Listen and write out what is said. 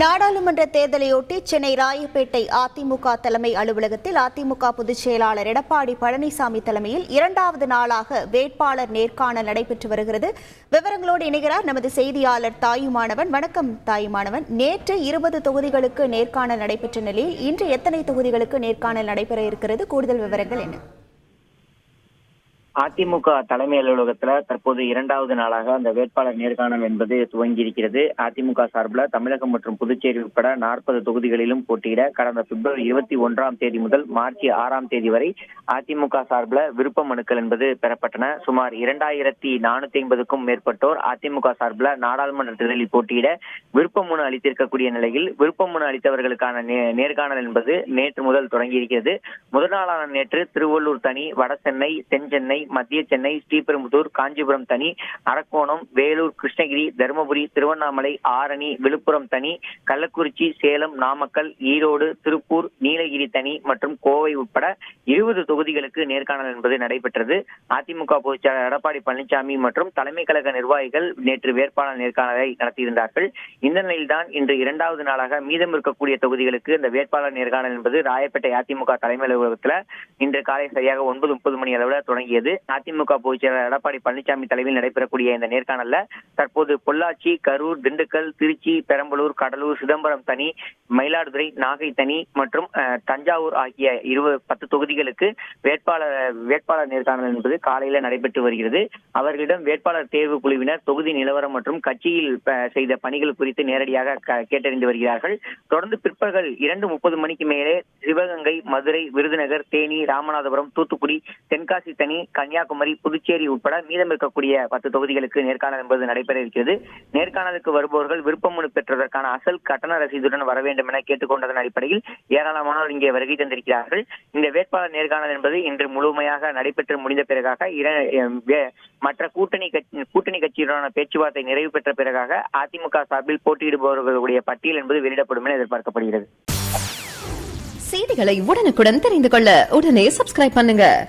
நாடாளுமன்ற தேர்தலையொட்டி சென்னை ராயப்பேட்டை அதிமுக தலைமை அலுவலகத்தில் அதிமுக பொதுச் செயலாளர் எடப்பாடி பழனிசாமி தலைமையில் இரண்டாவது நாளாக வேட்பாளர் நேர்காணல் நடைபெற்று வருகிறது. விவரங்களோடு இணைகிறார் நமது செய்தியாளர் தாயுமானவன் வணக்கம் தாயுமானவன் நேற்று இருபது தொகுதிகளுக்கு நேர்காணல் நடைபெற்ற நிலையில் இன்று எத்தனை தொகுதிகளுக்கு நேர்காணல் நடைபெற இருக்கிறது? கூடுதல் விவரங்கள் என்ன? அதிமுக தலைமை அலுவலகத்துல தற்போது இரண்டாவது நாளாக அந்த வேட்பாளர் நேர்காணல் என்பது துவங்கி இருக்கிறது அதிமுக சார்பில் தமிழகம் மற்றும் புதுச்சேரி உட்பட நாற்பது தொகுதிகளிலும் போட்டியிட கடந்த பிப்ரவரி இருபத்தி ஒன்றாம் தேதி முதல் மார்ச் ஆறாம் தேதி வரை அதிமுக சார்பில் விருப்ப மனுக்கள் என்பது பெறப்பட்டன. சுமார் இரண்டாயிரத்தி நானூத்தி ஐம்பதுக்கும் மேற்பட்டோர் அதிமுக சார்பில் நாடாளுமன்ற தேர்தலில் போட்டியிட விருப்ப மனு அளித்திருக்கக்கூடிய நிலையில் விருப்ப மனு அளித்தவர்களுக்கான நே- நேர்காணல் என்பது நேற்று முதல் தொடங்கியிருக்கிறது. முதல் நாளான நேற்று திருவள்ளூர் தனி வட சென்னை தென் சென்னை மத்திய சென்னை ஸ்ரீபெரும்புதூர் காஞ்சிபுரம் தனி அரக்கோணம் வேலூர் கிருஷ்ணகிரி தருமபுரி திருவண்ணாமலை ஆரணி விழுப்புரம் தனி கள்ளக்குறிச்சி சேலம் நாமக்கல் ஈரோடு திருப்பூர் நீலகிரி தனி மற்றும் கோவை உட்பட இருபது தொகுதிகளுக்கு நேர்காணல் என்பது நடைபெற்றது. அதிமுக பொதுச்செயலாளர் எடப்பாடி பழனிசாமி மற்றும் தலைமை கழக நிர்வாகிகள் நேற்று வேட்பாளர் நேர்காணலை நடத்தியிருந்தார்கள். இந்த நிலையில்தான் இன்று இரண்டாவது நாளாக மீதம் இருக்கக்கூடிய தொகுதிகளுக்கு இந்த வேட்பாளர் நேர்காணல் என்பது ராயப்பேட்டை அதிமுக தலைமை அலுவலகத்தில் இன்று காலை சரியாக ஒன்பது முப்பது மணி அளவில் தொடங்கியது. அதிமுக பொதுச் செயலாளர் எடப்பாடி பழனிசாமி தலைமையில் நடைபெறக்கூடிய இந்த நேர்காணல்ல தற்போது பொள்ளாச்சி கரூர் திண்டுக்கல் திருச்சி பெரம்பலூர் கடலூர் சிதம்பரம் தனி மயிலாடுதுறை நாகை தனி மற்றும் தஞ்சாவூர் ஆகிய இருபது பத்து தொகுதிகளுக்கு வேட்பாளர் வேட்பாளர் நேர்காணல் என்பது காலையில நடைபெற்று வருகிறது. அவர்களிடம் வேட்பாளர் தேர்வு குழுவினர் தொகுதி நிலவரம் மற்றும் கட்சியில் செய்த பணிகள் குறித்து நேரடியாக கேட்டறிந்து வருகிறார்கள். தொடர்ந்து பிற்பகல் இரண்டு முப்பது மணிக்கு மேலே சிவகங்கை மதுரை விருதுநகர் தேனி ராமநாதபுரம் தூத்துக்குடி தென்காசி தனி கன்னியாகுமரி புதுச்சேரி உட்பட மீதம் இருக்கக்கூடிய பத்து தொகுதிகளுக்கு நேர்காணல் என்பது நடைபெற இருக்கிறது. நேர்காணலுக்கு வருபவர்கள் விருப்ப மனு பெற்றதற்கான அசல் கட்டண ரசீதுடன் வர வேண்டும் என கேட்டுக்கொண்டதன் அடிப்படையில் ஏராளமானோர் இங்கே வருகை தந்திருக்கிறார்கள். இந்த வேட்பாளர் நேர்காணல் என்பது இன்று முழுமையாக நடைபெற்று முடிந்த பிறகாக இர- வே- மற்ற கூட்டணி கட்சி கூட்டணி கட்சியுடனான பேச்சுவார்த்தை நிறைவு பெற்ற பிறகாக அதிமுக சார்பில் போட்டியிடுபவர்களுடைய பட்டியல் என்பது வெளியிடப்படும் என எதிர்பார்க்கப்படுகிறது. செய்திகளை உடனுக்குடன் தெரிந்து கொள்ள உடனே சப்ஸ்கிரைப் பண்ணுங்க.